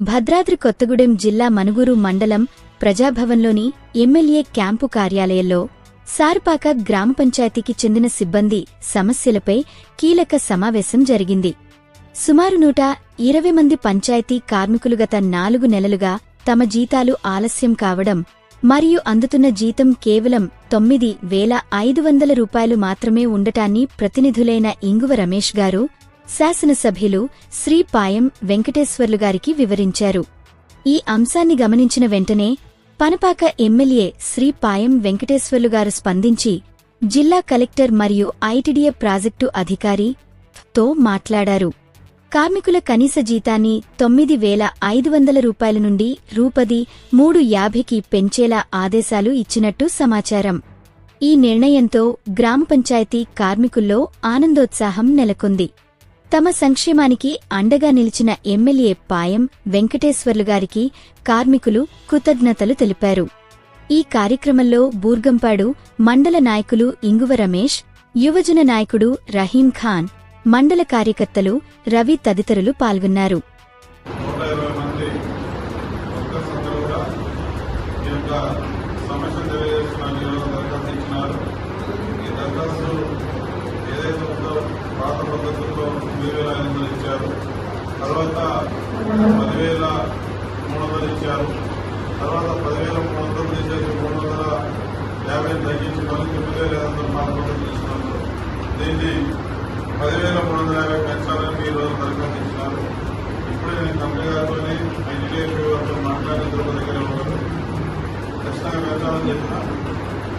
భద్రాద్రి కొత్తగూడెం జిల్లా మనుగూరు మండలం ప్రజాభవన్లోని MLA camp కార్యాలయంలో సార్పాక గ్రామ పంచాయతీకి చెందిన సిబ్బంది సమస్యలపై కీలక సమావేశం జరిగింది. సుమారు నూట ఇరవై మంది పంచాయతీ కార్మికులు గత నాలుగు నెలలుగా తమ జీతాలు ఆలస్యం కావడం మరియు అందుతున్న జీతం కేవలం తొమ్మిది వేల ఐదు వందల రూపాయలు మాత్రమే ఉండటాన్ని ప్రతినిధులైన ఇంగువ రమేష్ గారు శాసనసభ్యులు శ్రీ పాయం వెంకటేశ్వర్లు గారికి వివరించారు. ఈ అంశాన్ని గమనించిన వెంటనే పనపాక ఎమ్మెల్యే శ్రీ పాయం వెంకటేశ్వర్లు గారు స్పందించి జిల్లా కలెక్టర్ మరియు ఐటిడిఏ ప్రాజెక్టు అధికారి తో మాట్లాడారు. కార్మికుల కనీస జీతాన్ని తొమ్మిది వేల ఐదు వందల రూపాయల నుండి రూపది మూడు యాభైకి పెంచేలా ఆదేశాలు ఇచ్చినట్టు సమాచారం. ఈ నిర్ణయంతో గ్రామ పంచాయతీ కార్మికుల్లో ఆనందోత్సాహం నెలకొంది. తమ సంక్షేమానికి అండగా నిలిచిన ఎమ్మెల్యే పాయం వెంకటేశ్వర్లు గారికి కార్మికులు కృతజ్ఞతలు తెలిపారు. ఈ కార్యక్రమంలో బూర్గంపాడు మండల నాయకులు ఇంగువ రమేష్ యువజన నాయకుడు రహీం ఖాన్ మండల కార్యకర్తలు రవి తదితరులు పాల్గొన్నారు నూట ఇరవై మంది వర్కర్స్ అందరూ కూడా ఈ యొక్క సమస్య తెలియజేస్తున్న ఈరోజు దరఖాస్తు ఇచ్చినారు ఈ దరఖాస్తు ఏదైతే ఉందో పాత పద్ధతుల్లో తొమ్మిది వేల ఐదు వందలు ఇచ్చారు తర్వాత పదివేల మూడు వందలు ఇచ్చారు. తర్వాత పదివేల మూడు వందలు తీసేసి మూడు వందల యాభై తగ్గించి మళ్ళీ తొమ్మిది వేల ఐదు వందల నాలుగు వందలు తీసుకున్నారు దీన్ని పదివేల మూడు వందల యాభై పెంచాలని ఈ రోజు దరఖాస్తు ఇచ్చినారు. ఇప్పుడే నేను కంపెనీ గారితో ఐటీడీఎఫ్ వారితో మాట్లాడిన ఇద్దరు దగ్గర ఉన్నారు ఖచ్చితంగా పెంచాలని చెప్పిన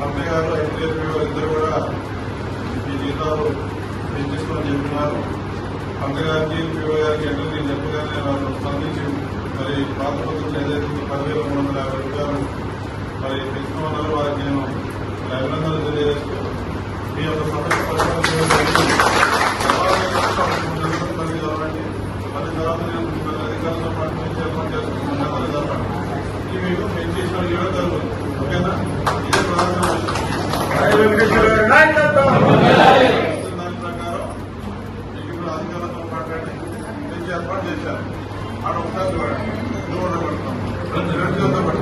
కంపెనీ గారు ఐటీడీఎఫ్ వారు ఇద్దరు కూడా ఈ జీతాలు పెంచిస్తామని చెప్పినారు. కంపెనీ గారికి పీఓ గారికి అంటే నేను చెప్పగానే వారు స్పందించి మరి పాత ప్రభుత్వం ఏదైతే పదివేల మూడు వందల యాభై రూపాయలు మరి పెంచుకోమన్నారు వారికి నేను అభినందనలు తెలియజేస్తూ మీ యొక్క సమస్య పరిష్కారం చేయడానికి మళ్ళీ తర్వాత నేను అధికారులతో పాటు నేను చేసుకుంటున్నాను ఈ మీకు పెంచేసిన ఓకేనా ఇదే ప్రధాన దాని ప్రకారం మీకు ఇప్పుడు అధికారులతో మాట్లాడి పెంచి ఏర్పాటు చేశారు. ఆడ ఒకసారి చూడండి. రెండు